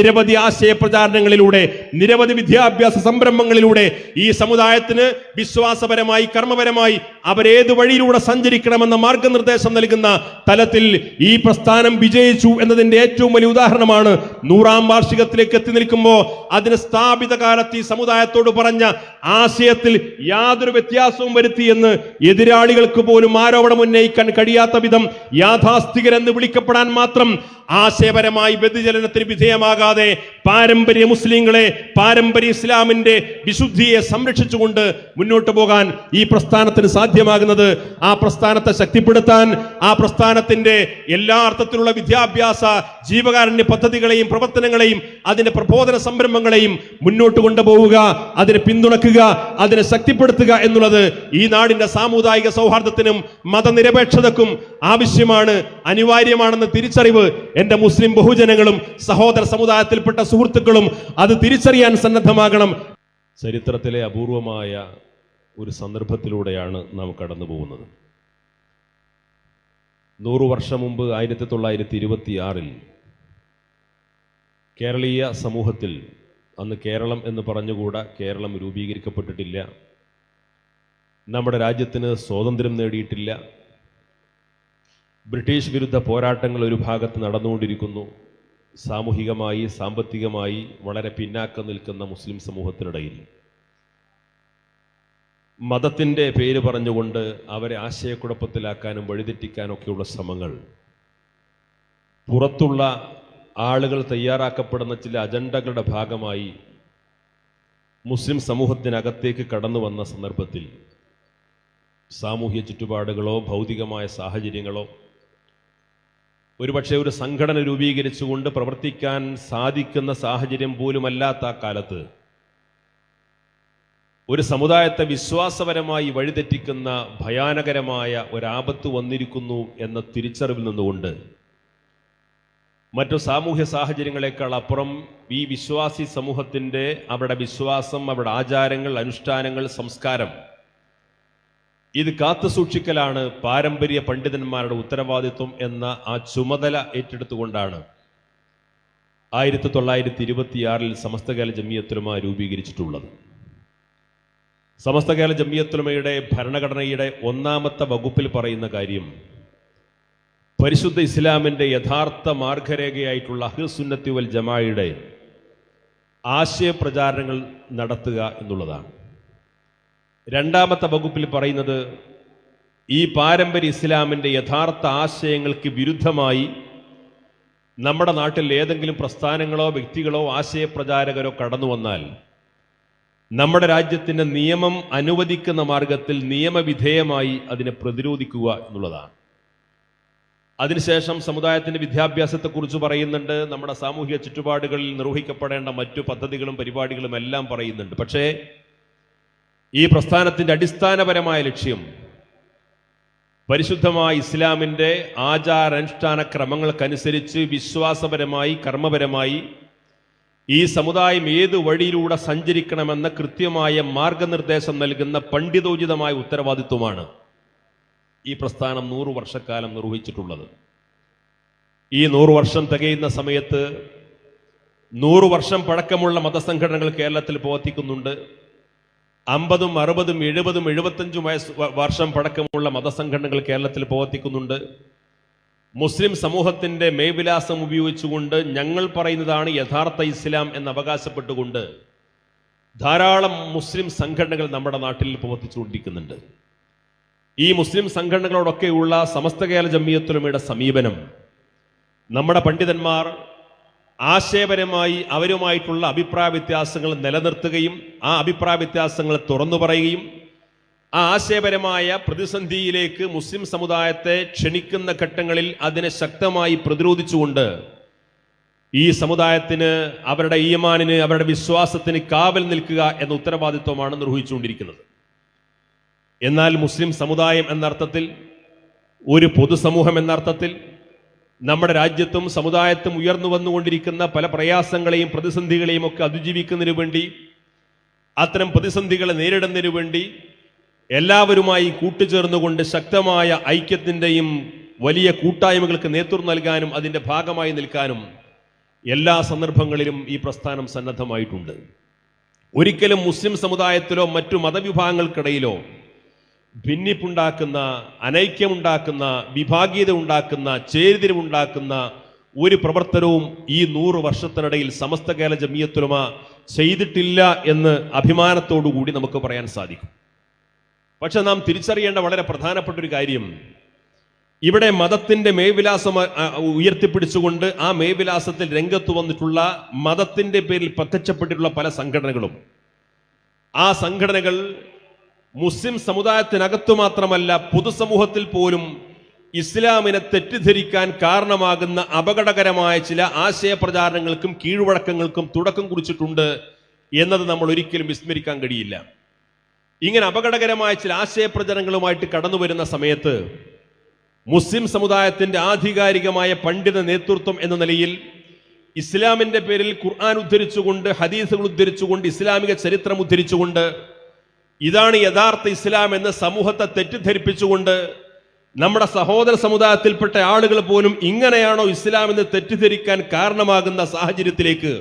നിരവധി ആശയ പ്രചാരണങ്ങളിലൂടെ നിരവധി വിദ്യാഭ്യാസ സംരംഭങ്ങളിലൂടെ ഈ സമുദായത്തിന് വിശ്വാസപരമായി കർമ്മപരമായി അവരേത് വഴിയിലൂടെ സഞ്ചരിക്കണമെന്ന മാർഗനിർദ്ദേശം നൽകുന്ന തലത്തിൽ ഈ പ്രസ്ഥാനം വിജയിച്ചു എന്നതിന്റെ ഏറ്റവും വലിയ ഉദാഹരണമാണ് നൂറാം വാർഷികത്തിലേക്ക് എത്തി നിൽക്കുമ്പോൾ അതിന് സ്ഥാപിത കാലത്ത് ഈ സമുദായത്തോട് പറഞ്ഞ ആശയത്തിൽ യാതൊരു വ്യത്യാസവും വരുത്തിയെന്ന് എതിരാളികൾക്ക് പോലും ആരോപണം ഉന്നയിക്കാൻ കഴിയാത്ത വിധം യാഥാസ്ഥികരെന്ന് വിളിക്കപ്പെടാൻ മാത്രം ആശയപരമായി വ്യതിചലനത്തിന് വിധേയമാകാതെ പാരമ്പര്യ മുസ്ലിങ്ങളെ പാരമ്പര്യ ഇസ്ലാമിന്റെ വിശുദ്ധിയെ സംരക്ഷിച്ചുകൊണ്ട് മുന്നോട്ട് പോകാൻ ഈ പ്രസ്ഥാനത്തിന് സാധ്യമാകുന്നത് ആ പ്രസ്ഥാനത്തെ ശക്തിപ്പെടുത്താൻ ആ പ്രസ്ഥാനത്തിന്റെ എല്ലാ അർത്ഥത്തിലുള്ള വിദ്യാഭ്യാസ ജീവകാരുണ്യ പദ്ധതികളെയും പ്രവർത്തനങ്ങളെയും അതിന്റെ പ്രബോധന സംരംഭങ്ങളെയും മുന്നോട്ട് കൊണ്ടുപോവുക അതിനെ പിന്തുണക്കുക അതിനെ ശക്തിപ്പെടുത്തുക എന്നുള്ളത് ഈ നാടിന്റെ സാമുദായിക സൗഹാർദ്ദത്തിനും മതനിരപേക്ഷതക്കും ആവശ്യമാണ് അനിവാര്യമാണെന്ന തിരിച്ചറിവ് എന്റെ മുസ്ലിം ബഹുജനങ്ങളും സഹോദര സമുദായത്തിൽപ്പെട്ട സുഹൃത്തുക്കളും അത് തിരിച്ചറിയാൻ സന്നദ്ധമാകണം. ചരിത്രത്തിലെ അപൂർവമായ ഒരു സന്ദർഭത്തിലൂടെയാണ് നാം കടന്നു പോകുന്നത് നൂറു വർഷം മുമ്പ് ആയിരത്തി തൊള്ളായിരത്തി ഇരുപത്തി ആറിൽ കേരളീയ സമൂഹത്തിൽ അന്ന് കേരളം എന്ന് പറഞ്ഞുകൂടാ കേരളം രൂപീകരിക്കപ്പെട്ടിട്ടില്ല. നമ്മുടെ രാജ്യത്തിന് സ്വാതന്ത്ര്യം നേടിയിട്ടില്ല. ബ്രിട്ടീഷ് വിരുദ്ധ പോരാട്ടങ്ങൾ ഒരു ഭാഗത്ത് നടന്നുകൊണ്ടിരിക്കുന്നു. സാമൂഹികമായി സാമ്പത്തികമായി വളരെ പിന്നാക്കം നിൽക്കുന്ന മുസ്ലിം സമൂഹത്തിനിടയിൽ. മതത്തിന്റെ പേര് പറഞ്ഞുകൊണ്ട് അവരെ ആശയക്കുഴപ്പത്തിലാക്കാനും വഴിതെറ്റിക്കാനും ഒക്കെയുള്ള ശ്രമങ്ങൾ. പുറത്തുള്ള ആളുകൾ തയ്യാറാക്കപ്പെടുന്ന ചില അജണ്ടകളുടെ ഭാഗമായി മുസ്ലിം സമൂഹത്തിനകത്തേക്ക് കടന്നു വന്ന സന്ദർഭത്തിൽ സാമൂഹ്യ ചുറ്റുപാടുകളോ ഭൗതികമായ സാഹചര്യങ്ങളോ ഒരുപക്ഷെ ഒരു സംഘടന രൂപീകരിച്ചുകൊണ്ട് പ്രവർത്തിക്കാൻ സാധിക്കുന്ന സാഹചര്യം പോലുമല്ലാത്ത ആ കാലത്ത് ഒരു സമുദായത്തെ വിശ്വാസപരമായി വഴിതെറ്റിക്കുന്ന ഭയാനകരമായ ഒരാപത്ത് വന്നിരിക്കുന്നു എന്ന തിരിച്ചറിവിൽ നിന്നുകൊണ്ട് മറ്റു സാമൂഹ്യ സാഹചര്യങ്ങളെക്കാൾ അപ്പുറം ഈ വിശ്വാസി സമൂഹത്തിന്റെ അവരുടെ വിശ്വാസം അവരുടെ ആചാരങ്ങൾ അനുഷ്ഠാനങ്ങൾ സംസ്കാരം ഇത് കാത്തു സൂക്ഷിക്കലാണ് പാരമ്പര്യ പണ്ഡിതന്മാരുടെ ഉത്തരവാദിത്വം എന്ന ആ ചുമതല ഏറ്റെടുത്തുകൊണ്ടാണ് ആയിരത്തി തൊള്ളായിരത്തി ഇരുപത്തിയാറിൽ സമസ്തകാല ജമിയത്തുലമ രൂപീകരിച്ചിട്ടുള്ളത്. സമസ്തകാല ജമിയത്തുലമയുടെ ഭരണഘടനയുടെ ഒന്നാമത്തെ വകുപ്പിൽ പറയുന്ന കാര്യം പരിശുദ്ധ ഇസ്ലാമിന്റെ യഥാർത്ഥ മാർഗരേഖയായിട്ടുള്ള അഹ്സുന്നത്തി വൽ ജമായുടെ ആശയപ്രചാരണങ്ങൾ നടത്തുക എന്നുള്ളതാണ്. രണ്ടാമത്തെ വകുപ്പിൽ പറയുന്നത് ഈ പാരമ്പര്യ ഇസ്ലാമിന്റെ യഥാർത്ഥ ആശയങ്ങൾക്ക് വിരുദ്ധമായി നമ്മുടെ നാട്ടിൽ ഏതെങ്കിലും പ്രസ്ഥാനങ്ങളോ വ്യക്തികളോ ആശയപ്രചാരകരോ കടന്നു വന്നാൽ നമ്മുടെ രാജ്യത്തിന്റെ നിയമം അനുവദിക്കുന്ന മാർഗത്തിൽ നിയമവിധേയമായി അതിനെ പ്രതിരോധിക്കുക എന്നുള്ളതാണ്. അതിനുശേഷം സമുദായത്തിന്റെ വിദ്യാഭ്യാസത്തെക്കുറിച്ച് പറയുന്നുണ്ട്. നമ്മുടെ സാമൂഹിക ചുറ്റുപാടുകളിൽ നിർവഹിക്കപ്പെടേണ്ട മറ്റു പദ്ധതികളും പരിപാടികളും എല്ലാം പറയുന്നുണ്ട്. പക്ഷേ ഈ പ്രസ്ഥാനത്തിന്റെ അടിസ്ഥാനപരമായ ലക്ഷ്യം പരിശുദ്ധമായ ഇസ്ലാമിന്റെ ആചാരാനുഷ്ഠാന ക്രമങ്ങൾക്കനുസരിച്ച് വിശ്വാസപരമായി കർമ്മപരമായി ഈ സമുദായം ഏത് വഴിയിലൂടെ സഞ്ചരിക്കണമെന്ന കൃത്യമായ മാർഗനിർദ്ദേശം നൽകുന്ന പണ്ഡിതോചിതമായ ഉത്തരവാദിത്വമാണ് ഈ പ്രസ്ഥാനം നൂറു വർഷക്കാലം നിർവഹിച്ചിട്ടുള്ളത്. ഈ നൂറു വർഷം തികയുന്ന സമയത്ത് നൂറു വർഷം പഴക്കമുള്ള മതസംഘടനകൾ കേരളത്തിൽ പ്രവർത്തിക്കുന്നുണ്ട്. അമ്പതും അറുപതും എഴുപതും എഴുപത്തഞ്ചും വയസ്സ് വർഷം പഴക്കമുള്ള മതസംഘടനകൾ കേരളത്തിൽ പ്രവർത്തിക്കുന്നുണ്ട്. മുസ്ലിം സമൂഹത്തിന്റെ മേവിലാസം ഉപയോഗിച്ചുകൊണ്ട് ഞങ്ങൾ പറയുന്നതാണ് യഥാർത്ഥ ഇസ്ലാം എന്ന് അവകാശപ്പെട്ടുകൊണ്ട് ധാരാളം മുസ്ലിം സംഘടനകൾ നമ്മുടെ നാട്ടിൽ പ്രവർത്തിച്ചുകൊണ്ടിരിക്കുന്നുണ്ട്. ഈ മുസ്ലിം സംഘടനകളോടൊക്കെയുള്ള സമസ്ത കേരള ജമ്മിയത്തുലമയുടെ സമീപനം നമ്മുടെ പണ്ഡിതന്മാർ ആശയപരമായി അവരുമായിട്ടുള്ള അഭിപ്രായ വ്യത്യാസങ്ങൾ നിലനിർത്തുകയും ആ അഭിപ്രായ വ്യത്യാസങ്ങൾ തുറന്നു പറയുകയും ആ ആശയപരമായ പ്രതിസന്ധിയിലേക്ക് മുസ്ലിം സമുദായത്തെ ക്ഷണിക്കുന്ന ഘട്ടങ്ങളിൽ അതിനെ ശക്തമായി പ്രതിരോധിച്ചുകൊണ്ട് ഈ സമുദായത്തിന് അവരുടെ ഈമാനിന് അവരുടെ വിശ്വാസത്തിന് കാവൽ നിൽക്കുക എന്ന ഉത്തരവാദിത്വമാണ് നിർവഹിച്ചുകൊണ്ടിരിക്കുന്നത്. എന്നാൽ മുസ്ലിം സമുദായം എന്നർത്ഥത്തിൽ ഒരു പൊതുസമൂഹം എന്നർത്ഥത്തിൽ നമ്മുടെ രാജ്യത്തും സമുദായത്തും ഉയർന്നു വന്നുകൊണ്ടിരിക്കുന്ന പല പ്രയാസങ്ങളെയും പ്രതിസന്ധികളെയും ഒക്കെ അതിജീവിക്കുന്നതിനു വേണ്ടി അത്തരം പ്രതിസന്ധികളെ നേരിടുന്നതിനു വേണ്ടി എല്ലാവരുമായി കൂട്ടുചേർന്നുകൊണ്ട് ശക്തമായ ഐക്യത്തിന്റെയും വലിയ കൂട്ടായ്മകൾക്ക് നേതൃത്വം നൽകാനും അതിന്റെ ഭാഗമായി നിൽക്കാനും എല്ലാ സന്ദർഭങ്ങളിലും ഈ പ്രസ്ഥാനം സന്നദ്ധമായിട്ടുണ്ട്. ഒരിക്കലും മുസ്ലിം സമുദായത്തിലോ മറ്റു മതവിഭാഗങ്ങൾക്കിടയിലോ ഭിന്നിപ്പുണ്ടാക്കുന്ന അനൈക്യമുണ്ടാക്കുന്ന വിഭാഗീയത ഉണ്ടാക്കുന്ന ചേരിതിരിവുണ്ടാക്കുന്ന ഒരു പ്രവർത്തനവും ഈ നൂറ് വർഷത്തിനിടയിൽ സമസ്ത കേരള ജമിയത്തുലമ ചെയ്തിട്ടില്ല എന്ന് അഭിമാനത്തോടു കൂടി നമുക്ക് പറയാൻ സാധിക്കും. പക്ഷെ നാം തിരിച്ചറിയേണ്ട വളരെ പ്രധാനപ്പെട്ട ഒരു കാര്യം. ഇവിടെ മതത്തിന്റെ അ, ഉയർത്തിപ്പിടിച്ചുകൊണ്ട് ആ മേവിലാസത്തിൽ രംഗത്ത് വന്നിട്ടുള്ള മതത്തിന്റെ പേരിൽ പ്രത്യക്ഷപ്പെട്ടിട്ടുള്ള പല സംഘടനകളും. ആ സംഘടനകൾ മുസ്ലിം സമുദായത്തിനകത്തു മാത്രമല്ല പൊതുസമൂഹത്തിൽ പോലും ഇസ്ലാമിനെ തെറ്റിദ്ധരിക്കാൻ കാരണമാകുന്ന അപകടകരമായ ചില ആശയപ്രചാരണങ്ങൾക്കും കീഴ്വഴക്കങ്ങൾക്കും തുടക്കം കുറിച്ചിട്ടുണ്ട് എന്നത് നമ്മൾ ഒരിക്കലും വിസ്മരിക്കാൻ കഴിയില്ല. ഇങ്ങനെ അപകടകരമായ ചില ആശയപ്രചരണങ്ങളുമായിട്ട് കടന്നു വരുന്ന സമയത്ത് മുസ്ലിം സമുദായത്തിന്റെ ആധികാരികമായ പണ്ഡിത നേതൃത്വം എന്ന നിലയിൽ ഇസ്ലാമിന്റെ പേരിൽ ഖുർആൻ ഉദ്ധരിച്ചുകൊണ്ട് ഹദീസുകൾ ഉദ്ധരിച്ചുകൊണ്ട് ഇസ്ലാമിക ചരിത്രം ഉദ്ധരിച്ചുകൊണ്ട് ഇതാണ് യഥാർത്ഥ ഇസ്ലാം എന്ന് സമൂഹത്തെ തെറ്റിദ്ധരിപ്പിച്ചുകൊണ്ട് നമ്മുടെ സഹോദര സമുദായത്തിൽപ്പെട്ട ആളുകൾ പോലും ഇങ്ങനെയാണോ ഇസ്ലാം എന്ന് തെറ്റിദ്ധരിക്കാൻ കാരണമാകുന്ന സാഹചര്യത്തിലേക്ക്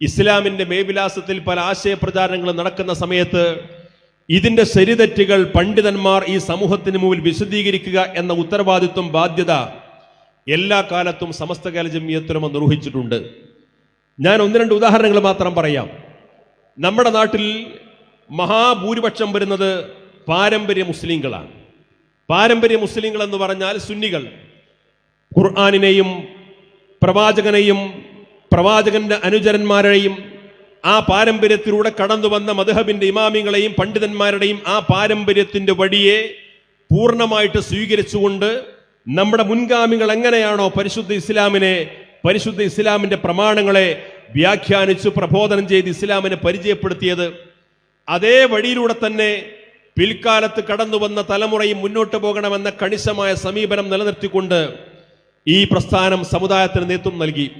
ഇസ്ലാമിന്റെ മേവിലാസത്തിൽ പല ആശയപ്രചാരണങ്ങളും നടക്കുന്ന സമയത്ത് ഇതിന്റെ ശരിതെറ്റുകൾ പണ്ഡിതന്മാർ ഈ സമൂഹത്തിന് മുമ്പിൽ വിശദീകരിക്കുക എന്ന ഉത്തരവാദിത്വം ബാധ്യത എല്ലാ കാലത്തും സമസ്ത കാല ജമിയത്തുലമ നിർവഹിച്ചിട്ടുണ്ട്. ഞാൻ ഒന്ന് രണ്ട് ഉദാഹരണങ്ങൾ മാത്രം പറയാം. നമ്മുടെ നാട്ടിൽ മഹാഭൂരിപക്ഷം വരുന്നത് പാരമ്പര്യ മുസ്ലിങ്ങളാണ്. പാരമ്പര്യ മുസ്ലിങ്ങൾ എന്ന് പറഞ്ഞാൽ സുന്നികൾ. ഖുർആാനിനെയും പ്രവാചകനെയും പ്രവാചകന്റെ അനുചരന്മാരെയും ആ പാരമ്പര്യത്തിലൂടെ കടന്നു വന്ന മധുഹബിന്റെ ഇമാമിങ്ങളെയും പണ്ഡിതന്മാരുടെയും ആ പാരമ്പര്യത്തിന്റെ വഴിയെ പൂർണമായിട്ട് സ്വീകരിച്ചുകൊണ്ട് നമ്മുടെ മുൻഗാമികൾ എങ്ങനെയാണോ പരിശുദ്ധ ഇസ്ലാമിനെ പരിശുദ്ധ ഇസ്ലാമിന്റെ പ്രമാണങ്ങളെ വ്യാഖ്യാനിച്ചു പ്രബോധനം ചെയ്ത് ഇസ്ലാമിനെ പരിചയപ്പെടുത്തിയത് അതേ വഴിയിലൂടെ തന്നെ പിൽക്കാലത്ത് കടന്നു വന്ന തലമുറയും മുന്നോട്ട് പോകണമെന്ന കണിശമായ സമീപനം നിലനിർത്തിക്കൊണ്ട് ഈ പ്രസ്ഥാനം സമുദായത്തിന് നേതൃത്വം നൽകി.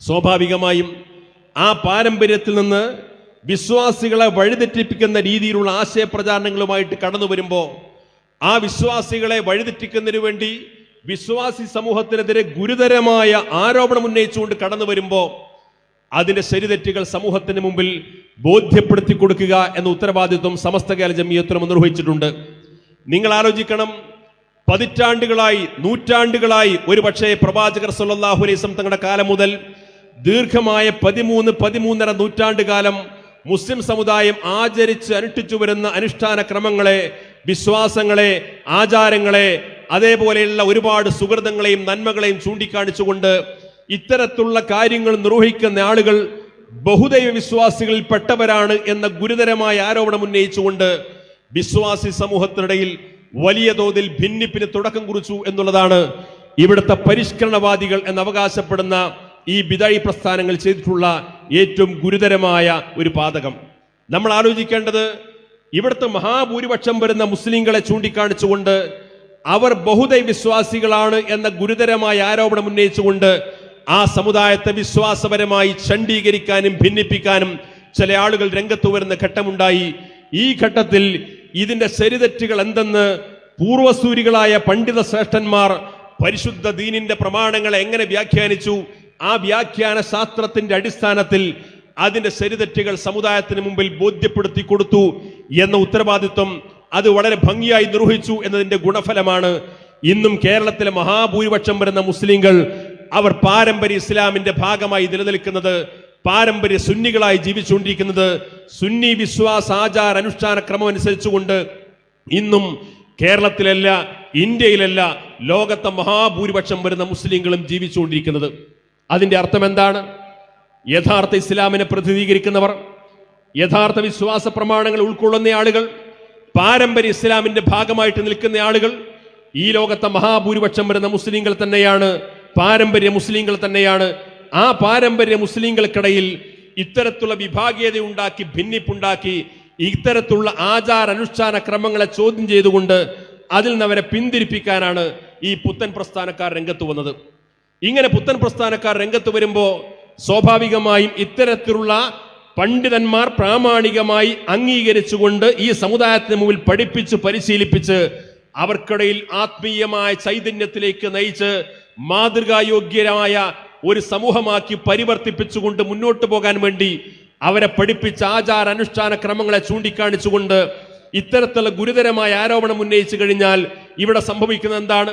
സ്വാഭാവികമായും ആ പാരമ്പര്യത്തിൽ നിന്ന് വിശ്വാസികളെ വഴിതെറ്റിപ്പിക്കുന്ന രീതിയിലുള്ള ആശയപ്രചാരണങ്ങളുമായിട്ട് കടന്നു വരുമ്പോൾ ആ വിശ്വാസികളെ വഴിതെറ്റിക്കുന്നതിന് വേണ്ടി വിശ്വാസി സമൂഹത്തിനെതിരെ ഗുരുതരമായ ആരോപണം ഉന്നയിച്ചുകൊണ്ട് കടന്നു വരുമ്പോൾ അതിന്റെ ശരിതെറ്റുകൾ സമൂഹത്തിന് മുമ്പിൽ ബോധ്യപ്പെടുത്തി കൊടുക്കുക എന്ന ഉത്തരവാദിത്വം സമസ്ത കേരള ജമീയത്തിനും നിർവഹിച്ചിട്ടുണ്ട്. നിങ്ങൾ ആലോചിക്കണം പതിറ്റാണ്ടുകളായി നൂറ്റാണ്ടുകളായി ഒരുപക്ഷേ പ്രവാചകർ സല്ലാഹുലൈസം തങ്ങളുടെ കാലം മുതൽ ദീർഘമായ പതിമൂന്ന് പതിമൂന്നര നൂറ്റാണ്ട് കാലം മുസ്ലിം സമുദായം ആചരിച്ച് അനുഷ്ഠിച്ചു വരുന്ന അനുഷ്ഠാന ക്രമങ്ങളെ വിശ്വാസങ്ങളെ ആചാരങ്ങളെ അതേപോലെയുള്ള ഒരുപാട് സുഹൃതങ്ങളെയും നന്മകളെയും ചൂണ്ടിക്കാണിച്ചുകൊണ്ട് ഇത്തരത്തിലുള്ള കാര്യങ്ങൾ നിർവഹിക്കുന്ന ആളുകൾ ബഹുദൈവ വിശ്വാസികളിൽ പെട്ടവരാണ് എന്ന ഗുരുതരമായ ആരോപണം ഉന്നയിച്ചുകൊണ്ട് വിശ്വാസി സമൂഹത്തിനിടയിൽ വലിയ തോതിൽ ഭിന്നിപ്പിന് തുടക്കം കുറിച്ചു എന്നുള്ളതാണ് ഇവിടുത്തെ പരിഷ്കരണവാദികൾ എന്ന് അവകാശപ്പെടുന്ന ഈ ബിദായി പ്രസ്ഥാനങ്ങൾ ചെയ്തിട്ടുള്ള ഏറ്റവും ഗുരുതരമായ ഒരു പാതകം. നമ്മൾ ആലോചിക്കേണ്ടത് ഇവിടുത്തെ മഹാഭൂരിപക്ഷം വരുന്ന മുസ്ലിങ്ങളെ ചൂണ്ടിക്കാണിച്ചുകൊണ്ട് അവർ ബഹുദൈ വിശ്വാസികളാണ് എന്ന ഗുരുതരമായ ആരോപണം ഉന്നയിച്ചുകൊണ്ട് ആ സമുദായത്തെ വിശ്വാസപരമായി ചണ്ഡീകരിക്കാനും ഭിന്നിപ്പിക്കാനും ചില ആളുകൾ രംഗത്ത് വരുന്ന ഘട്ടമുണ്ടായി. ഈ ഘട്ടത്തിൽ ഇതിന്റെ ശരിതെറ്റുകൾ എന്തെന്ന് പൂർവസൂരികളായ പണ്ഡിത ശ്രേഷ്ഠന്മാർ പരിശുദ്ധ ദീനിന്റെ പ്രമാണങ്ങളെ എങ്ങനെ വ്യാഖ്യാനിച്ചു? ആ വ്യാഖ്യാന ശാസ്ത്രത്തിന്റെ അടിസ്ഥാനത്തിൽ അതിന്റെ ശരിതെറ്റുകൾ സമുദായത്തിന് മുമ്പിൽ ബോധ്യപ്പെടുത്തി കൊടുത്തു എന്ന ഉത്തരവാദിത്വം അത് വളരെ ഭംഗിയായി നിർവഹിച്ചു എന്നതിന്റെ ഗുണഫലമാണ്. ഇന്നും കേരളത്തിലെ മഹാഭൂരിപക്ഷം വരുന്ന മുസ്ലിങ്ങൾ അവർ പാരമ്പര്യ ഇസ്ലാമിന്റെ ഭാഗമായി നിലനിൽക്കുന്നത് പാരമ്പര്യ സുന്നികളായി ജീവിച്ചുകൊണ്ടിരിക്കുന്നത് സുന്നി വിശ്വാസ ആചാര അനുഷ്ഠാന ക്രമം അനുസരിച്ചുകൊണ്ട് ഇന്നും കേരളത്തിലല്ല ഇന്ത്യയിലല്ല ലോകത്തെ മഹാഭൂരിപക്ഷം വരുന്ന മുസ്ലിങ്ങളും ജീവിച്ചുകൊണ്ടിരിക്കുന്നത്. അതിന്റെ അർത്ഥം എന്താണ്? യഥാർത്ഥ ഇസ്ലാമിനെ പ്രതിനിധീകരിക്കുന്നവർ യഥാർത്ഥ വിശ്വാസ പ്രമാണങ്ങൾ ഉൾക്കൊള്ളുന്ന ആളുകൾ പാരമ്പര്യ ഇസ്ലാമിന്റെ ഭാഗമായിട്ട് നിൽക്കുന്ന ആളുകൾ ഈ ലോകത്തെ മഹാഭൂരിപക്ഷം വരുന്ന മുസ്ലിങ്ങൾ തന്നെയാണ് പാരമ്പര്യ മുസ്ലിങ്ങൾ തന്നെയാണ്. ആ പാരമ്പര്യ മുസ്ലിങ്ങൾക്കിടയിൽ ഇത്തരത്തിലുള്ള വിഭാഗീയത ഉണ്ടാക്കി ഭിന്നിപ്പുണ്ടാക്കി ഇത്തരത്തിലുള്ള ആചാര അനുഷ്ഠാന ക്രമങ്ങളെ ചോദ്യം ചെയ്തുകൊണ്ട് അതിൽ നിന്ന് അവരെ പിന്തിരിപ്പിക്കാനാണ് ഈ പുത്തൻ പ്രസ്ഥാനക്കാർ രംഗത്ത് വന്നത്. ഇങ്ങനെ പുത്തൻ പ്രസ്ഥാനക്കാർ രംഗത്ത് വരുമ്പോൾ സ്വാഭാവികമായും ഇത്തരത്തിലുള്ള പണ്ഡിതന്മാർ പ്രാമാണികമായി അംഗീകരിച്ചുകൊണ്ട് ഈ സമുദായത്തിന് മുമ്പിൽ പഠിപ്പിച്ച് പരിശീലിപ്പിച്ച് അവർക്കിടയിൽ ആത്മീയമായ ചൈതന്യത്തിലേക്ക് നയിച്ച് മാതൃകായോഗ്യരായ ഒരു സമൂഹമാക്കി പരിവർത്തിപ്പിച്ചുകൊണ്ട് മുന്നോട്ട് പോകാൻ വേണ്ടി അവരെ പഠിപ്പിച്ച ആചാര അനുഷ്ഠാന ക്രമങ്ങളെ ചൂണ്ടിക്കാണിച്ചുകൊണ്ട് ഇത്തരത്തിലുള്ള ഗുരുതരമായ ആരോപണം ഉന്നയിച്ചു കഴിഞ്ഞാൽ ഇവിടെ സംഭവിക്കുന്നത് എന്താണ്?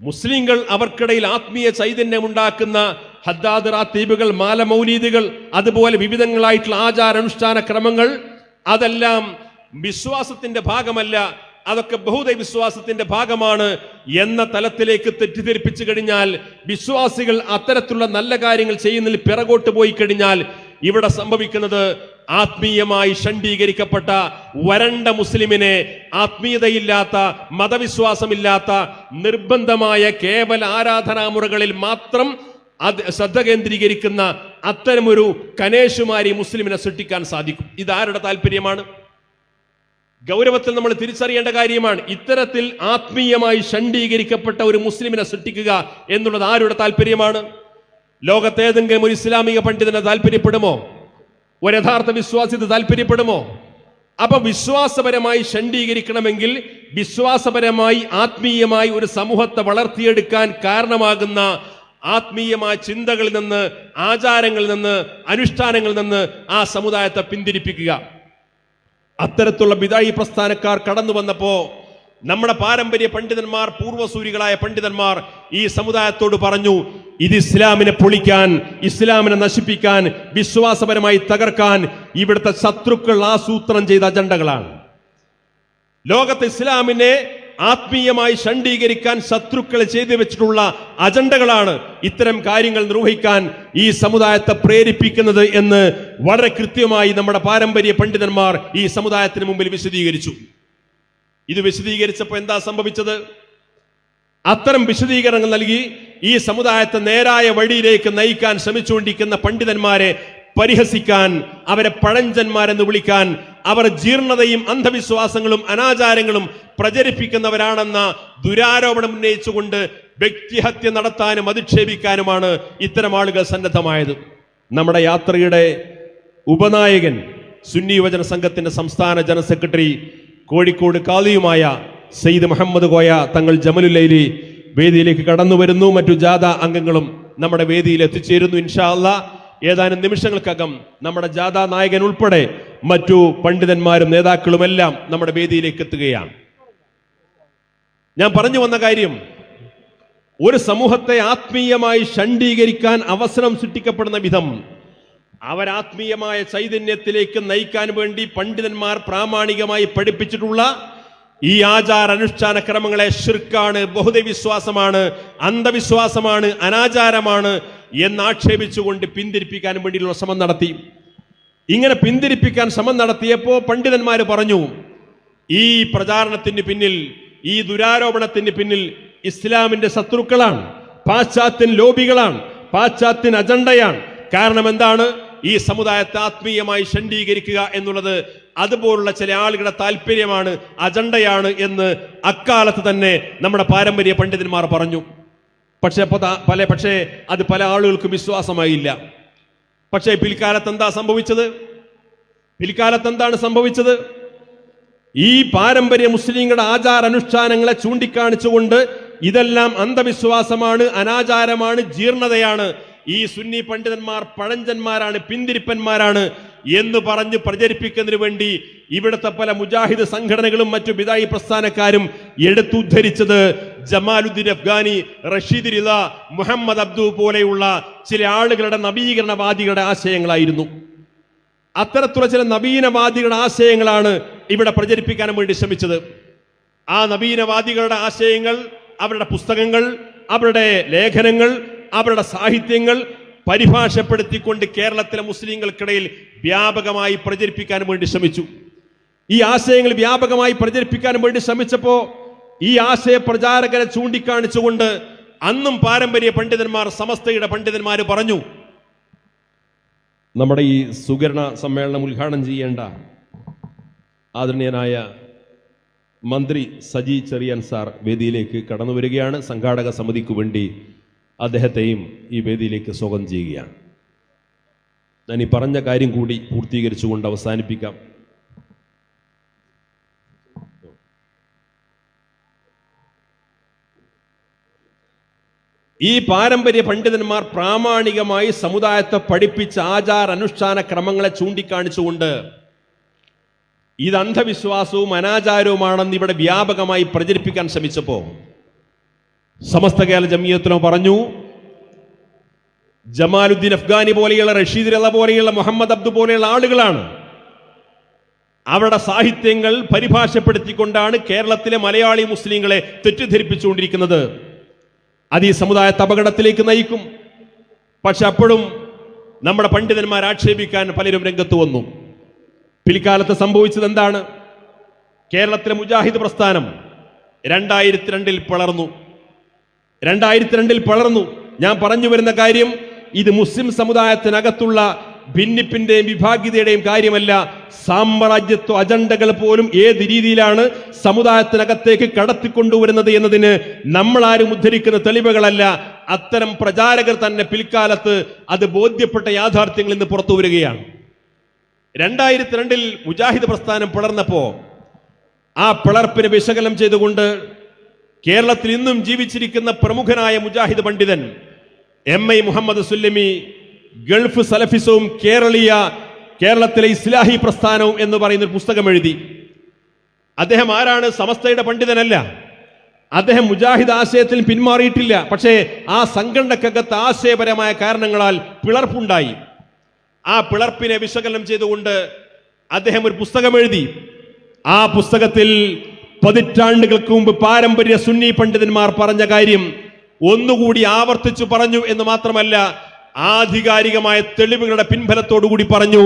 മുസ്ലിങ്ങൾ അവർക്കിടയിൽ ആത്മീയ ചൈതന്യം ഉണ്ടാക്കുന്ന ഹദ്ദാദ് റാത്തീബുകൾ മാലമൗലീദുകൾ അതുപോലെ വിവിധങ്ങളായിട്ടുള്ള ആചാരാനുഷ്ഠാന ക്രമങ്ങൾ അതെല്ലാം വിശ്വാസത്തിന്റെ ഭാഗമല്ല അതൊക്കെ ബഹുദൈ വിശ്വാസത്തിന്റെ ഭാഗമാണ് എന്ന തലത്തിലേക്ക് തെറ്റിദ്ധരിപ്പിച്ചു കഴിഞ്ഞാൽ വിശ്വാസികൾ അത്തരത്തിലുള്ള നല്ല കാര്യങ്ങൾ ചെയ്യുന്നതിൽ പിറകോട്ട് പോയി കഴിഞ്ഞാൽ ഇവിടെ സംഭവിക്കുന്നത് ആത്മീയമായി ഷണ്ഡീകരിക്കപ്പെട്ട വരണ്ട മുസ്ലിമിനെ ആത്മീയതയില്ലാത്ത മതവിശ്വാസമില്ലാത്ത നിർബന്ധമായ കേവല ആരാധനാമുറകളിൽ മാത്രം അത് ശ്രദ്ധ കേന്ദ്രീകരിക്കുന്ന അത്തരമൊരു കനേഷുമാരി മുസ്ലിമിനെ സൃഷ്ടിക്കാൻ സാധിക്കും. ഇതാരുടെ താല്പര്യമാണ് ഗൗരവത്തിൽ നമ്മൾ തിരിച്ചറിയേണ്ട കാര്യമാണ് ഇത്തരത്തിൽ ആത്മീയമായി ഷണ്ഡീകരിക്കപ്പെട്ട ഒരു മുസ്ലിമിനെ സൃഷ്ടിക്കുക എന്നുള്ളത് ആരുടെ താല്പര്യമാണ് ലോകത്തേതെങ്കിലും ഒരു ഇസ്ലാമിക പണ്ഡിതനെ താല്പര്യപ്പെടുമോ ഒരു യഥാർത്ഥ വിശ്വാസി താല്പര്യപ്പെടുമോ? അപ്പൊ വിശ്വാസപരമായി ഷണ്ഡീകരിക്കണമെങ്കിൽ വിശ്വാസപരമായി ആത്മീയമായി ഒരു സമൂഹത്തെ വളർത്തിയെടുക്കാൻ കാരണമാകുന്ന ആത്മീയമായ ചിന്തകളിൽ നിന്ന് ആചാരങ്ങളിൽ നിന്ന് അനുഷ്ഠാനങ്ങളിൽ നിന്ന് ആ സമുദായത്തെ പിന്തിരിപ്പിക്കുക. അത്തരത്തിലുള്ള ബിദായി പ്രസ്ഥാനക്കാർ കടന്നു വന്നപ്പോ നമ്മുടെ പാരമ്പര്യ പണ്ഡിതന്മാർ പൂർവസൂരികളായ പണ്ഡിതന്മാർ ഈ സമുദായത്തോട് പറഞ്ഞു ഇത് ഇസ്ലാമിനെ പൊളിക്കാൻ ഇസ്ലാമിനെ നശിപ്പിക്കാൻ വിശ്വാസപരമായി തകർക്കാൻ ഇവിടുത്തെ ശത്രുക്കൾ ആസൂത്രണം ചെയ്ത അജണ്ടകളാണ്. ലോകത്ത് ഇസ്ലാമിനെ ആത്മീയമായി ഷണ്ഡീകരിക്കാൻ ശത്രുക്കൾ ചെയ്തു വെച്ചിട്ടുള്ള അജണ്ടകളാണ് ഇത്തരം കാര്യങ്ങൾ നിർവഹിക്കാൻ ഈ സമുദായത്തെ പ്രേരിപ്പിക്കുന്നത് എന്ന് വളരെ കൃത്യമായി നമ്മുടെ പാരമ്പര്യ പണ്ഡിതന്മാർ ഈ സമുദായത്തിന് മുമ്പിൽ വിശദീകരിച്ചു. ഇത് വിശദീകരിച്ചപ്പോൾ എന്താ സംഭവിച്ചത്? അത്തരം വിശദീകരണങ്ങൾ നൽകി ഈ സമുദായത്തെ നേരായ വഴിയിലേക്ക് നയിക്കാൻ ശ്രമിച്ചുകൊണ്ടിരിക്കുന്ന പണ്ഡിതന്മാരെ പരിഹസിക്കാൻ അവരെ പഴഞ്ചന്മാരെന്ന് വിളിക്കാൻ അവർ ജീർണതയും അന്ധവിശ്വാസങ്ങളും അനാചാരങ്ങളും പ്രചരിപ്പിക്കുന്നവരാണെന്ന ദുരാരോപണം ഉന്നയിച്ചുകൊണ്ട് വ്യക്തിഹത്യ നടത്താനും അധിക്ഷേപിക്കാനുമാണ് ഇത്തരം ആളുകൾ സന്നദ്ധമായത്. നമ്മുടെ യാത്രയുടെ ഉപനായകൻ സുന്നി യുവജന സംഘത്തിന്റെ സംസ്ഥാന ജനറൽ സെക്രട്ടറി കോഴിക്കോട് കാളിയുമായ സെയ്ദ് മുഹമ്മദ് കോയ തങ്ങൾ ജമലുല്ലൈലി വേദിയിലേക്ക് കടന്നു വരുന്നു. മറ്റു ജാഥ അംഗങ്ങളും നമ്മുടെ വേദിയിൽ എത്തിച്ചേരുന്നു ഇൻഷാല്ല ഏതാനും നിമിഷങ്ങൾക്കകം നമ്മുടെ ജാഥ നായകൻ ഉൾപ്പെടെ മറ്റു പണ്ഡിതന്മാരും നേതാക്കളുമെല്ലാം നമ്മുടെ വേദിയിലേക്ക് എത്തുകയാണ്. ഞാൻ പറഞ്ഞു വന്ന കാര്യം ഒരു സമൂഹത്തെ ആത്മീയമായി ഷണ്ഡീകരിക്കാൻ അവസരം സൃഷ്ടിക്കപ്പെടുന്ന വിധം അവരാത്മീയമായ ചൈതന്യത്തിലേക്ക് നയിക്കാൻ വേണ്ടി പണ്ഡിതന്മാർ പ്രാമാണികമായി പഠിപ്പിച്ചിട്ടുള്ള ഈ ആചാര അനുഷ്ഠാന ക്രമങ്ങളെ ശുർക്കാണ് ബഹുദവിശ്വാസമാണ് അന്ധവിശ്വാസമാണ് അനാചാരമാണ് എന്നാക്ഷേപിച്ചുകൊണ്ട് പിന്തിരിപ്പിക്കാൻ വേണ്ടിയുള്ള ശ്രമം നടത്തി. ഇങ്ങനെ പിന്തിരിപ്പിക്കാൻ ശ്രമം നടത്തിയപ്പോൾ പണ്ഡിതന്മാർ പറഞ്ഞു ഈ പ്രചാരണത്തിന് പിന്നിൽ ഈ ദുരാരോപണത്തിന് പിന്നിൽ ഇസ്ലാമിന്റെ ശത്രുക്കളാണ് പാശ്ചാത്യൻ ലോബികളാണ് പാശ്ചാത്യൻ അജണ്ടയാണ്. കാരണം എന്താണ്? ഈ സമുദായത്തെ ആത്മീയമായി ഷണ്ഡീകരിക്കുക എന്നുള്ളത് അതുപോലുള്ള ചില ആളുകളുടെ താല്പര്യമാണ് അജണ്ടയാണ് എന്ന് അക്കാലത്ത് തന്നെ നമ്മുടെ പാരമ്പര്യ പണ്ഡിതന്മാർ പറഞ്ഞു. പക്ഷെ പല പക്ഷേ അത് പല ആളുകൾക്കും വിശ്വാസമായില്ല. പക്ഷേ പിൽക്കാലത്ത് എന്താ സംഭവിച്ചത്? പിൽക്കാലത്ത് എന്താണ് സംഭവിച്ചത്? ഈ പാരമ്പര്യ മുസ്ലിങ്ങളുടെ ആചാര അനുഷ്ഠാനങ്ങളെ ചൂണ്ടിക്കാണിച്ചുകൊണ്ട് ഇതെല്ലാം അന്ധവിശ്വാസമാണ് അനാചാരമാണ് ജീർണതയാണ് ഈ സുന്നി പണ്ഡിതന്മാർ പഴഞ്ചന്മാരാണ് പിന്തിരിപ്പന്മാരാണ് എന്ന് പറഞ്ഞ് പ്രചരിപ്പിക്കുന്നതിന് വേണ്ടി ഇവിടുത്തെ പല മുജാഹിദ് സംഘടനകളും മറ്റു ബിദായി പ്രസ്ഥാനക്കാരും എടുത്തുദ്ധരിച്ചത് ജമാലുദ്ദീൻ അഫ്ഗാനി റഷീദ് റില മുഹമ്മദ് അബ്ദു പോലെയുള്ള ചില ആളുകളുടെ നവീകരണവാദികളുടെ ആശയങ്ങളായിരുന്നു. അത്തരത്തിലുള്ള ചില നവീനവാദികളുടെ ആശയങ്ങളാണ് ഇവിടെ പ്രചരിപ്പിക്കാൻ വേണ്ടി ശ്രമിച്ചത്. ആ നവീനവാദികളുടെ ആശയങ്ങൾ അവരുടെ പുസ്തകങ്ങൾ അവരുടെ ലേഖനങ്ങൾ അവരുടെ സാഹിത്യങ്ങൾ പരിഭാഷപ്പെടുത്തിക്കൊണ്ട് കേരളത്തിലെ മുസ്ലിങ്ങൾക്കിടയിൽ വ്യാപകമായി പ്രചരിപ്പിക്കാൻ വേണ്ടി ശ്രമിച്ചു. ഈ ആശയങ്ങൾ വ്യാപകമായി പ്രചരിപ്പിക്കാൻ വേണ്ടി ശ്രമിച്ചപ്പോൾ ഈ ആശയ പ്രചാരകരെ ചൂണ്ടിക്കാണിച്ചുകൊണ്ട് അന്നും പാരമ്പര്യ പണ്ഡിതന്മാർ സമസ്തയുടെ പണ്ഡിതന്മാർ പറഞ്ഞു നമ്മുടെ ഈ സുകരണ സമ്മേളനം ഉദ്ഘാടനം ചെയ്യേണ്ട ആദരണീയനായ മന്ത്രി സജി ചെറിയാൻ സാർ വേദിയിലേക്ക് കടന്നു വരികയാണ്. സംഘാടക സമിതിക്ക് വേണ്ടി അദ്ദേഹത്തെയും ഈ വേദിയിലേക്ക് സ്വാഗതം ചെയ്യുകയാണ്. ഞാൻ ഈ പറഞ്ഞ കാര്യം കൂടി പൂർത്തീകരിച്ചുകൊണ്ട് അവസാനിപ്പിക്കാം. ഈ പാരമ്പര്യ പണ്ഡിതന്മാർ പ്രാമാണികമായി സമുദായത്തെ പഠിപ്പിച്ച ആചാര അനുഷ്ഠാന ക്രമങ്ങളെ ചൂണ്ടിക്കാണിച്ചുകൊണ്ട് ഇത് അന്ധവിശ്വാസവും അനാചാരവുമാണെന്ന് ഇവിടെ വ്യാപകമായി പ്രചരിപ്പിക്കാൻ ശ്രമിച്ചപ്പോ സമസ്ത കേരള ജമീയത്തിനോ പറഞ്ഞു ജമാലുദ്ദീൻ അഫ്ഗാനി പോലെയുള്ള റഷീദ് റള പോലെയുള്ള മുഹമ്മദ് അബ്ദു പോലെയുള്ള ആളുകളാണ്. അവരുടെ സാഹിത്യങ്ങൾ പരിഭാഷപ്പെടുത്തിക്കൊണ്ടാണ് കേരളത്തിലെ മലയാളി മുസ്ലിങ്ങളെ തെറ്റിദ്ധരിപ്പിച്ചുകൊണ്ടിരിക്കുന്നത്. അത് ഈ സമുദായത്തെ അപകടത്തിലേക്ക് നയിക്കും. പക്ഷെ അപ്പോഴും നമ്മുടെ പണ്ഡിതന്മാർ ആക്ഷേപിക്കാൻ പലരും രംഗത്ത് വന്നു. പിൽക്കാലത്ത് സംഭവിച്ചത് എന്താണ്? കേരളത്തിലെ മുജാഹിദ് പ്രസ്ഥാനം രണ്ടായിരത്തി രണ്ടിൽ പിളർന്നു. രണ്ടായിരത്തി രണ്ടിൽ പിളർന്നു ഞാൻ പറഞ്ഞു വരുന്ന കാര്യം ഇത് മുസ്ലിം സമുദായത്തിനകത്തുള്ള ഭിന്നിപ്പിന്റെയും വിഭാഗ്യതയുടെയും കാര്യമല്ല. സാമ്രാജ്യത്വ അജണ്ടകൾ പോലും ഏത് രീതിയിലാണ് സമുദായത്തിനകത്തേക്ക് കടത്തിക്കൊണ്ടുവരുന്നത് എന്നതിന് ആരും ഉദ്ധരിക്കുന്ന തെളിവുകളല്ല. അത്തരം പ്രചാരകർ തന്നെ പിൽക്കാലത്ത് അത് ബോധ്യപ്പെട്ട യാഥാർത്ഥ്യങ്ങൾ ഇന്ന് പുറത്തു വരികയാണ്. രണ്ടായിരത്തി രണ്ടിൽ മുജാഹിദ് പ്രസ്ഥാനം പിളർന്നപ്പോ ആ പിളർപ്പിനെ വിശകലനം ചെയ്തുകൊണ്ട് കേരളത്തിൽ ഇന്നും ജീവിച്ചിരിക്കുന്ന പ്രമുഖനായ മുജാഹിദ് പണ്ഡിതൻ M I Muhammad Sullami Gulf സലഫിസവും കേരളീയ കേരളത്തിലെ ഇസ്ലാഹി പ്രസ്ഥാനവും എന്ന് പറയുന്ന ഒരു പുസ്തകം എഴുതി. അദ്ദേഹം ആരാണ്? സമസ്തയുടെ പണ്ഡിതനല്ല. അദ്ദേഹം മുജാഹിദ് ആശയത്തിൽ പിന്മാറിയിട്ടില്ല. പക്ഷേ ആ സംഘടനക്കകത്ത് ആശയപരമായ കാരണങ്ങളാൽ പിളർപ്പുണ്ടായി. ആ പിളർപ്പിനെ വിശകലനം ചെയ്തുകൊണ്ട് അദ്ദേഹം ഒരു പുസ്തകം എഴുതി. ആ പുസ്തകത്തിൽ പതിറ്റാണ്ടുകൾക്ക് മുമ്പ് പാരമ്പര്യ സുന്നി പണ്ഡിതന്മാർ പറഞ്ഞ കാര്യം ഒന്നുകൂടി ആവർത്തിച്ചു പറഞ്ഞു എന്ന് മാത്രമല്ല ആധികാരികമായ തെളിവുകളുടെ പിൻബലത്തോടുകൂടി പറഞ്ഞു.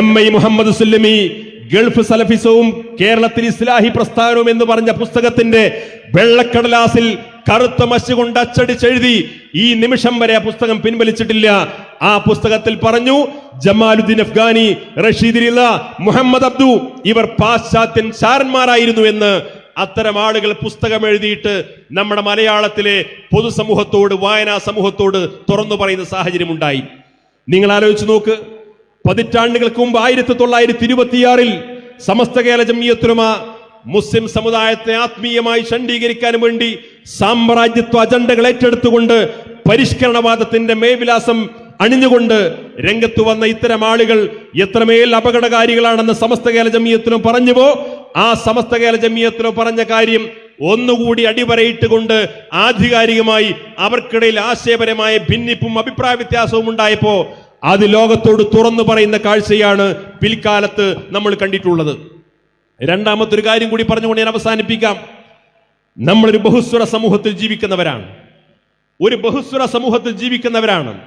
M I Muhammad Sullami Gulf സലഫിസവും കേരളത്തിൽ ഇസ്ലാഹി പ്രസ്ഥാനവും എന്ന് പറഞ്ഞ പുസ്തകത്തിന്റെ വെള്ളക്കടലാസിൽ കറുത്ത മശി കൊണ്ട് അച്ചടിച്ചെഴുതി ഈ നിമിഷം വരെ ആ പുസ്തകം പിൻവലിച്ചിട്ടില്ല. ആ പുസ്തകത്തിൽ പറഞ്ഞു ജമാലുദ്ദീൻ അഫ്ഗാനി റഷീദ് മുഹമ്മദ് അബ്ദു ഇവർ പാശ്ചാത്യൻ ചാരന്മാരായിരുന്നു എന്ന് അത്തരം ആളുകൾ പുസ്തകം എഴുതിയിട്ട് നമ്മുടെ മലയാളത്തിലെ പൊതുസമൂഹത്തോട് വായനാ സമൂഹത്തോട് തുറന്നു പറയുന്ന സാഹചര്യം ഉണ്ടായി നിങ്ങൾ ആലോചിച്ച് നോക്ക് പതിറ്റാണ്ടുകൾക്ക് മുമ്പ് ആയിരത്തി തൊള്ളായിരത്തി ഇരുപത്തിയാറിൽ സമസ്ത കേരള ജമിയത്തുലമ മുസ്ലിം സമുദായത്തെ ആത്മീയമായി ഷണ്ഡീകരിക്കാൻ വേണ്ടി സാമ്രാജ്യത്വ അജണ്ടകൾ ഏറ്റെടുത്തുകൊണ്ട് പരിഷ്കരണവാദത്തിന്റെ മേവിലാസം അണിഞ്ഞുകൊണ്ട് രംഗത്ത് വന്ന ഇത്തരം ആളുകൾ എത്രമേൽ അപകടകാരികളാണെന്ന് സമസ്ത കേരള ജമിയത്തിനും പറഞ്ഞുവോ? ആ സമസ്ത കേരള ജമിയത്തിനും പറഞ്ഞ കാര്യം ഒന്നുകൂടി അടിവരയിട്ടുകൊണ്ട് ആധികാരികമായി അവർക്കിടയിൽ ആശയപരമായ ഭിന്നിപ്പും അഭിപ്രായ വ്യത്യാസവും ഉണ്ടായപ്പോ അത് ലോകത്തോട് തുറന്നു പറയുന്ന കാഴ്ചയാണ് പിൽക്കാലത്ത് നമ്മൾ കണ്ടിട്ടുള്ളത്. രണ്ടാമത്തെ ഒരു കാര്യം കൂടി പറഞ്ഞുകൊണ്ട് ഞാൻ അവസാനിപ്പിക്കാം. നമ്മളൊരു ബഹുസ്വര സമൂഹത്തിൽ ജീവിക്കുന്നവരാണ്. ഒരു ബഹുസ്വര സമൂഹത്തിൽ ജീവിക്കുന്നവരാണ്.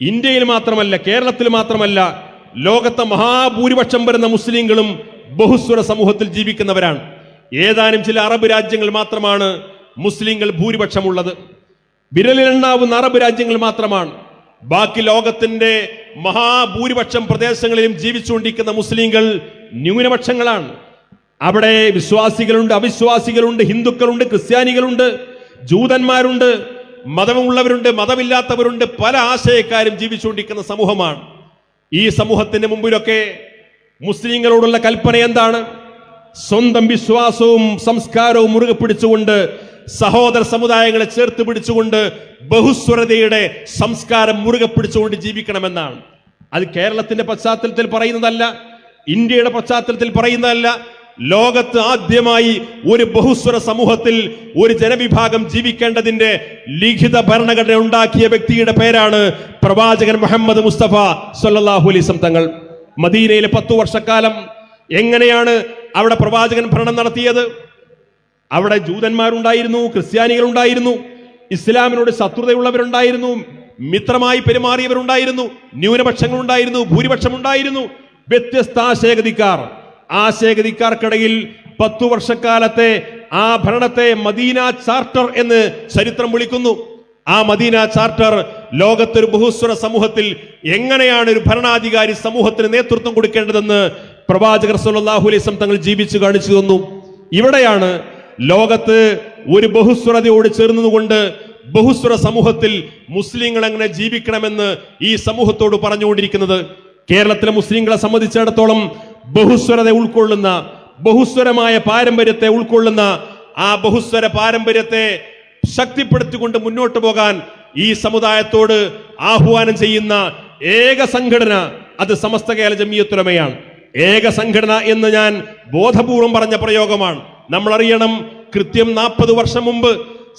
ഇന്ത്യയിൽ മാത്രമല്ല കേരളത്തിൽ മാത്രമല്ല ലോകത്തെ മഹാഭൂരിപക്ഷം വരുന്ന മുസ്ലിങ്ങളും ബഹുസ്വര സമൂഹത്തിൽ ജീവിക്കുന്നവരാണ്. ഏതാനും ചില അറബ് രാജ്യങ്ങൾ മാത്രമാണ് മുസ്ലിങ്ങൾ ഭൂരിപക്ഷമുള്ളത്. വിരലിലെണ്ണാവുന്ന അറബ് രാജ്യങ്ങൾ മാത്രമാണ്. ബാക്കി ലോകത്തിന്റെ മഹാഭൂരിപക്ഷം പ്രദേശങ്ങളിലും ജീവിച്ചുകൊണ്ടിരിക്കുന്ന മുസ്ലിങ്ങൾ ന്യൂനപക്ഷങ്ങളാണ്. അവിടെ വിശ്വാസികളുണ്ട് അവിശ്വാസികളുണ്ട് ഹിന്ദുക്കളുണ്ട് ക്രിസ്ത്യാനികളുണ്ട് ജൂതന്മാരുണ്ട് മതമുള്ളവരുണ്ട് മതമില്ലാത്തവരുണ്ട് പല ആശയക്കാരും ജീവിച്ചുകൊണ്ടിരിക്കുന്ന സമൂഹമാണ്. ഈ സമൂഹത്തിന്റെ മുമ്പിലൊക്കെ മുസ്ലിങ്ങളോടുള്ള കൽപ്പന എന്താണ്? സ്വന്തം വിശ്വാസവും സംസ്കാരവും മുറുകെ പിടിച്ചുകൊണ്ട് സഹോദര സമുദായങ്ങളെ ചേർത്ത് പിടിച്ചുകൊണ്ട് ബഹുസ്വരതയുടെ സംസ്കാരം മുറുകെ പിടിച്ചുകൊണ്ട് ജീവിക്കണമെന്നാണ്. അത് കേരളത്തിന്റെ പശ്ചാത്തലത്തിൽ പറയുന്നതല്ല ഇന്ത്യയുടെ പശ്ചാത്തലത്തിൽ പറയുന്നതല്ല. ലോകത്ത് ആദ്യമായി ഒരു ബഹുസ്വര സമൂഹത്തിൽ ഒരു ജനവിഭാഗം ജീവിക്കേണ്ടതിന്റെ ലിഖിത ഭരണഘടന ഉണ്ടാക്കിയ വ്യക്തിയുടെ പേരാണ് പ്രവാചകൻ മുഹമ്മദ് മുസ്തഫ സല്ലല്ലാഹു അലൈഹി വസല്ലം. തങ്ങൾ മദീനയിലെ പത്തു വർഷക്കാലം എങ്ങനെയാണ് അവിടെ പ്രവാചകൻ ഭരണം നടത്തിയത്? അവിടെ ജൂതന്മാരുണ്ടായിരുന്നു ക്രിസ്ത്യാനികൾ ഉണ്ടായിരുന്നു ഇസ്ലാമിനോട് ശത്രുതയുള്ളവരുണ്ടായിരുന്നു മിത്രമായി പെരുമാറിയവരുണ്ടായിരുന്നു ന്യൂനപക്ഷങ്ങൾ ഉണ്ടായിരുന്നു ഭൂരിപക്ഷം ഉണ്ടായിരുന്നു വ്യത്യസ്ത ആശയഗതിക്കാർ. ആശയഗതിക്കാർക്കിടയിൽ പത്തു വർഷക്കാലത്തെ ആ ഭരണത്തെ മദീന ചാർട്ടർ എന്ന് ചരിത്രം വിളിക്കുന്നു. ആ മദീന ചാർട്ടർ ലോകത്തൊരു ബഹുസ്വര സമൂഹത്തിൽ എങ്ങനെയാണ് ഒരു ഭരണാധികാരി സമൂഹത്തിന് നേതൃത്വം കൊടുക്കേണ്ടതെന്ന് പ്രവാചകർ സുല്ലാഹുലിസം തങ്ങൾ ജീവിച്ചു കാണിച്ചു തന്നു. ഇവിടെയാണ് ലോകത്ത് ഒരു ബഹുസ്വരതയോട് ചേർന്നതുകൊണ്ട് ബഹുസ്വര സമൂഹത്തിൽ മുസ്ലിങ്ങൾ എങ്ങനെ ജീവിക്കണമെന്ന് ഈ സമൂഹത്തോട് പറഞ്ഞുകൊണ്ടിരിക്കുന്നത്. കേരളത്തിലെ മുസ്ലിങ്ങളെ സംബന്ധിച്ചിടത്തോളം ബഹുസ്വരത ഉൾക്കൊള്ളുന്ന ബഹുസ്വരമായ പാരമ്പര്യത്തെ ഉൾക്കൊള്ളുന്ന ആ ബഹുസ്വര പാരമ്പര്യത്തെ ശക്തിപ്പെടുത്തിക്കൊണ്ട് മുന്നോട്ട് പോകാൻ ഈ സമുദായത്തോട് ആഹ്വാനം ചെയ്യുന്ന ഏക സംഘടന അത് സമസ്ത കേരള ജമിയത്തുലമയാണ് ഏക സംഘടന എന്ന് ഞാൻ ബോധപൂർവം പറഞ്ഞ പ്രയോഗമാണ്. നമ്മൾ അറിയണം കൃത്യം നാൽപ്പത് വർഷം മുമ്പ്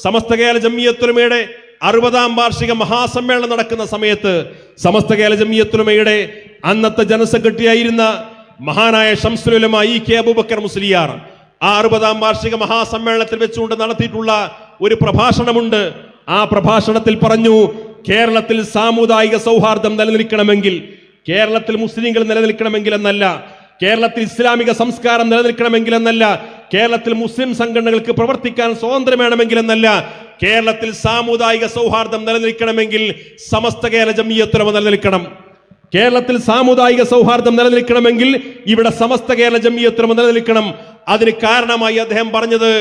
സമസ്ത കേരള ജമിയത്തുലമയുടെ അറുപതാം വാർഷിക മഹാസമ്മേളനം നടക്കുന്ന സമയത്ത് സമസ്ത കേരള ജമിയത്തുലമയുടെ അന്നത്തെ ജനസെക്രട്ടറിയായിരുന്ന സെക്രട്ടറിയായിരുന്ന മഹാനായ ഷംസുലുലമ ഇ കെ അബൂബക്കർ മുസ്ലിയാർ ആ അറുപതാം വാർഷിക മഹാസമ്മേളനത്തിൽ വെച്ചുകൊണ്ട് നടത്തിയിട്ടുള്ള ഒരു പ്രഭാഷണമുണ്ട്. ആ പ്രഭാഷണത്തിൽ പറഞ്ഞു കേരളത്തിൽ സാമുദായിക സൗഹാർദ്ദം നിലനിൽക്കണമെങ്കിൽ കേരളത്തിൽ മുസ്ലിങ്ങൾ നിലനിൽക്കണമെങ്കിൽ എന്നല്ല കേരളത്തിൽ ഇസ്ലാമിക സംസ്കാരം നിലനിൽക്കണമെങ്കിൽ എന്നല്ല കേരളത്തിൽ മുസ്ലിം സംഘടനകൾക്ക് പ്രവർത്തിക്കാൻ സ്വാതന്ത്ര്യം വേണമെങ്കിൽ എന്നല്ല കേരളത്തിൽ സാമുദായിക സൗഹാർദ്ദം നിലനിൽക്കണമെങ്കിൽ സമസ്ത കേരള ജമീയത്തുലമ നിലനിൽക്കണം. കേരളത്തിൽ സാമുദായിക സൗഹാർദ്ദം നിലനിൽക്കണമെങ്കിൽ ഇവിടെ സമസ്ത കേരള ജമീയത്തുലമ നിലനിൽക്കണം. അതിന് കാരണമായി അദ്ദേഹം പറഞ്ഞത്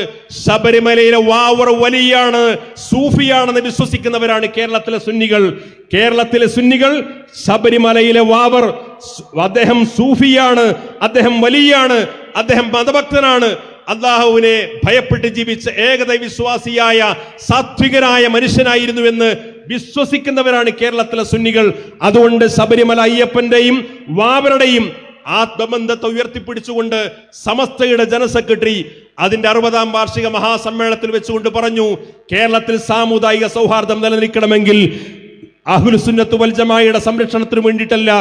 ശബരിമലയിലെ വാവർ വലിയാണ് സൂഫിയാണെന്ന് വിശ്വസിക്കുന്നവരാണ് കേരളത്തിലെ സുന്നികൾ. കേരളത്തിലെ സുന്നികൾ ശബരിമലയിലെ വാവർ അദ്ദേഹം സൂഫിയാണ് അദ്ദേഹം വലിയാണ് അദ്ദേഹം മതഭക്തനാണ്. അള്ളാഹുവിനെ ഭയപ്പെട്ട് ജീവിച്ച ഏകദൈവിശ്വാസിയായ സാത്വികനായ മനുഷ്യനായിരുന്നു എന്ന് വിശ്വസിക്കുന്നവരാണ് കേരളത്തിലെ സുന്നികൾ. അതുകൊണ്ട് ശബരിമല അയ്യപ്പന്റെയും വാവരുടെയും ആത്മബന്ധത്തെ ഉയർത്തിപ്പിടിച്ചുകൊണ്ട് സമസ്തയുടെ ജനസെക്രട്ടറി സെക്രട്ടറി അതിന്റെ അറുപതാം വാർഷിക മഹാസമ്മേളനത്തിൽ വെച്ചുകൊണ്ട് പറഞ്ഞു കേരളത്തിൽ സാമുദായിക സൗഹാർദ്ദം നിലനിൽക്കണമെങ്കിൽ അഹുലുസുന്നത്ത് വൽ ജമാഅയുടെ സംരക്ഷണത്തിന് വേണ്ടിയിട്ടല്ല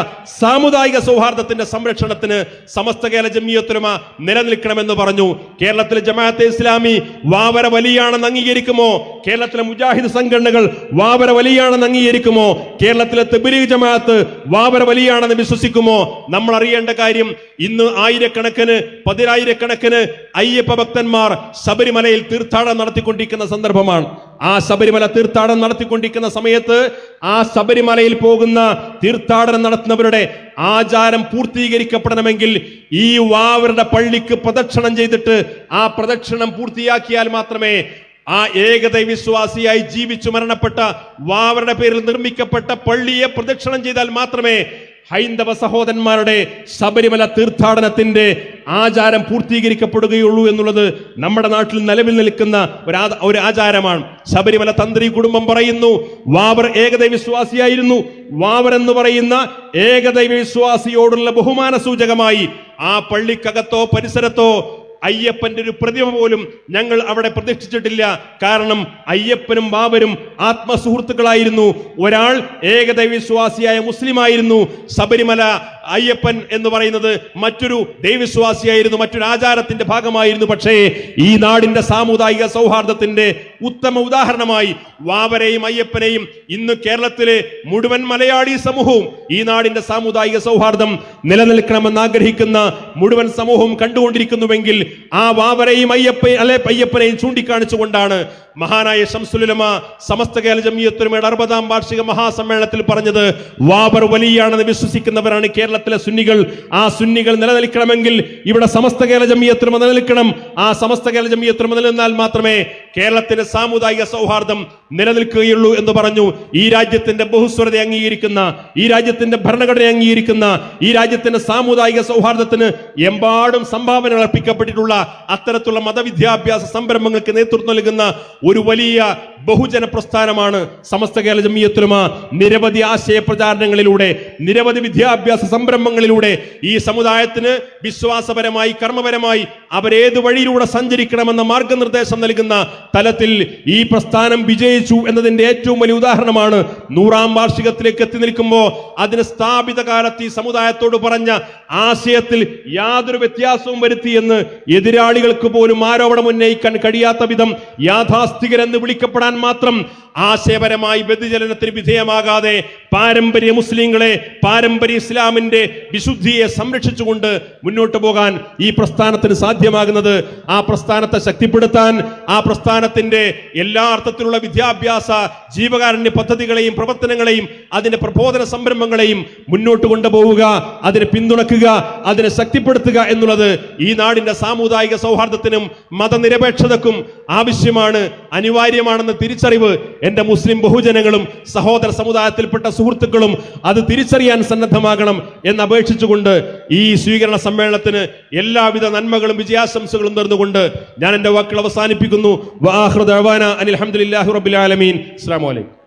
സാമുദായിക സൗഹാർദ്ദത്തിന്റെ സംരക്ഷണത്തിന് സമസ്ത കേരള ജമിയത്തുലമ നിലനിൽക്കണമെന്ന് പറഞ്ഞു. കേരളത്തിലെ ജമാഅത്തെ ഇസ്ലാമി വാവര വലിയാണെന്ന് അംഗീകരിക്കുമോ? കേരളത്തിലെ മുജാഹിദ് സംഘടനകൾ വാവര വലിയാണെന്ന് അംഗീകരിക്കുമോ? കേരളത്തിലെ തെബിലീഗ് ജമാഅത്ത് വാവര വലിയാണെന്ന് വിശ്വസിക്കുമോ? നമ്മൾ അറിയേണ്ട കാര്യം ഇന്ന് ആയിരക്കണക്കിന് പതിനായിരക്കണക്കിന് അയ്യപ്പ ഭക്തന്മാർ ശബരിമലയിൽ തീർത്ഥാടനം നടത്തിക്കൊണ്ടിരിക്കുന്ന സന്ദർഭമാണ്. ആ ശബരിമല തീർത്ഥാടനം നടത്തിക്കൊണ്ടിരിക്കുന്ന സമയത്ത് ആ ശബരിമലയിൽ പോകുന്ന തീർത്ഥാടനം നടത്തുന്നവരുടെ ആചാരം പൂർത്തീകരിക്കപ്പെടണമെങ്കിൽ ഈ വാവരുടെ പള്ളിക്ക് പ്രദക്ഷിണം ചെയ്തിട്ട് ആ പ്രദക്ഷിണം പൂർത്തിയാക്കിയാൽ മാത്രമേ ആ ഏകത വിശ്വാസിയായി ജീവിച്ചു മരണപ്പെട്ട വാവരുടെ പേരിൽ നിർമ്മിക്കപ്പെട്ട പള്ളിയെ പ്രദക്ഷിണം ചെയ്താൽ മാത്രമേ ഹൈന്ദവ സഹോദരന്മാരുടെ ശബരിമല തീർത്ഥാടനത്തിന്റെ ആചാരം പൂർത്തീകരിക്കപ്പെടുകയുള്ളൂ എന്നുള്ളത് നമ്മുടെ നാട്ടിൽ നിലവിൽ നിൽക്കുന്ന ഒരു ഒരു ആചാരമാണ്. ശബരിമല തന്ത്രി കുടുംബം പറയുന്നു വാവർ ഏകദൈവ വിശ്വാസിയായിരുന്നു. വാവർ എന്ന് പറയുന്ന ഏകദൈവ വിശ്വാസിയോടുള്ള ബഹുമാന സൂചകമായി ആ പള്ളിക്കകത്തോ പരിസരത്തോ അയ്യപ്പന്റെ ഒരു പ്രതിമ പോലും ഞങ്ങൾ അവിടെ പ്രതിഷ്ഠിച്ചിട്ടില്ല. കാരണം അയ്യപ്പനും ബാബരും ആത്മസുഹൃത്തുക്കളായിരുന്നു. ഒരാൾ ഏകദൈവ വിശ്വാസിയായ മുസ്ലിമായിരുന്നു. ശബരിമല അയ്യപ്പൻ എന്ന് പറയുന്നത് മറ്റൊരു ദൈവവിശ്വാസിയായിരുന്നു മറ്റൊരു ആചാരത്തിന്റെ ഭാഗമായിരുന്നു. പക്ഷേ ഈ നാടിന്റെ സാമുദായിക സൗഹാർദ്ദത്തിന്റെ ഉത്തമ ഉദാഹരണമായി വാവരെയും അയ്യപ്പനെയും ഇന്ന് കേരളത്തിലെ മുഴുവൻ മലയാളി സമൂഹവും ഈ നാടിന്റെ സാമുദായിക സൗഹാർദ്ദം നിലനിൽക്കണമെന്ന് ആഗ്രഹിക്കുന്ന മുഴുവൻ സമൂഹവും കണ്ടുകൊണ്ടിരിക്കുന്നുവെങ്കിൽ ആ വാവരെയും അയ്യപ്പ അല്ലെ അയ്യപ്പനെയും ചൂണ്ടിക്കാണിച്ചുകൊണ്ടാണ് മഹാനായ ഷംസുലുലമ സമസ്ത കേരള ജമിയത്തുലമയുടെ അറുപതാം വാർഷിക മഹാസമ്മേളനത്തിൽ പറഞ്ഞത് വാബർ വലിയാണെന്ന് വിശ്വസിക്കുന്നവരാണ് കേരളത്തിലെ സുന്നികൾ ആ സുന്നികൾ നിലനിൽക്കണമെങ്കിൽ ഇവിടെ സമസ്ത കേരള ജമിയത്തുലമ നിലനിൽക്കണം. ആ സമസ്ത കേരള ജമിയത്തുലമ നിലനിന്നാൽ മാത്രമേ കേരളത്തിന്റെ സാമുദായിക സൗഹാർദ്ദം നിലനിൽക്കുകയുള്ളൂ എന്ന് പറഞ്ഞു. ഈ രാജ്യത്തിന്റെ ബഹുസ്വരത അംഗീകരിക്കുന്ന ഈ രാജ്യത്തിന്റെ ഭരണഘടന അംഗീകരിക്കുന്ന ഈ രാജ്യത്തിന്റെ സാമുദായിക സൗഹാർദ്ദത്തിന് എമ്പാടും സംഭാവനകൾ അർപ്പിക്കപ്പെട്ടിട്ടുള്ള അത്തരത്തിലുള്ള മതവിദ്യാഭ്യാസ സംരംഭങ്ങൾക്ക് നേതൃത്വം നൽകുന്ന ഒരു വലിയ ബഹുജന പ്രസ്ഥാനമാണ് സമസ്ത കേരള ജമിയത്തുലമ. നിരവധി ആശയ പ്രചാരണങ്ങളിലൂടെ നിരവധി വിദ്യാഭ്യാസ സംരംഭങ്ങളിലൂടെ ഈ സമുദായത്തിന് വിശ്വാസപരമായി കർമ്മപരമായി അവരേത് വഴിയിലൂടെ സഞ്ചരിക്കണമെന്ന മാർഗനിർദ്ദേശം നൽകുന്ന തലത്തിൽ ഈ പ്രസ്ഥാനം വിജയിച്ചു എന്നതിന്റെ ഏറ്റവും വലിയ ഉദാഹരണമാണ് നൂറാം വാർഷികത്തിലേക്ക് എത്തി നിൽക്കുമ്പോൾ അതിന് സ്ഥാപിത കാലത്ത് ഈ സമുദായത്തോട് പറഞ്ഞ ആശയത്തിൽ യാതൊരു വ്യത്യാസവും വരുത്തിയെന്ന് എതിരാളികൾക്ക് പോലും ആരോപണം ഉന്നയിക്കാൻ കഴിയാത്ത വിധം യാഥാസ്ഥികരെന്ന് വിളിക്കപ്പെടാൻ മാത്രം ആശയപരമായി വ്യതിചലനത്തിന് വിധേയമാകാതെ പാരമ്പര്യ മുസ്ലിങ്ങളെ പാരമ്പര്യ ഇസ്ലാമിന്റെ വിശുദ്ധിയെ സംരക്ഷിച്ചുകൊണ്ട് മുന്നോട്ട് പോകാൻ ഈ പ്രസ്ഥാനത്തിന് സാധ്യമാകുന്നത് ആ പ്രസ്ഥാനത്തെ ശക്തിപ്പെടുത്താൻ ആ പ്രസ്ഥാനത്തിന്റെ എല്ലാ അർത്ഥത്തിലുള്ള വിദ്യാഭ്യാസ ജീവകാരുണ്യ പദ്ധതികളെയും പ്രവർത്തനങ്ങളെയും അതിന്റെ പ്രബോധന സംരംഭങ്ങളെയും മുന്നോട്ട് കൊണ്ടുപോവുക അതിനെ പിന്തുണക്കുക അതിനെ ശക്തിപ്പെടുത്തുക എന്നുള്ളത് ഈ നാടിന്റെ സാമുദായിക സൗഹാർദ്ദത്തിനും മതനിരപേക്ഷതക്കും ആവശ്യമാണ് അനിവാര്യമാണെന്ന തിരിച്ചറിവ് എന്റെ മുസ്ലിം ബഹുജനങ്ങളും സഹോദര സമുദായത്തിൽപ്പെട്ട സുഹൃത്തുക്കളും അത് തിരിച്ചറിയാൻ സന്നദ്ധമാകണം എന്ന് അപേക്ഷിച്ചുകൊണ്ട് ഈ സ്വീകരണ സമ്മേളനത്തിന് എല്ലാവിധ നന്മകളും വിജയാശംസകളും നേർന്നുകൊണ്ട് ഞാൻ എന്റെ വാക്കുകൾ അവസാനിപ്പിക്കുന്നു. റബ്ബിൽ ആലമീൻ. അസ്സലാമു അലൈക്കും.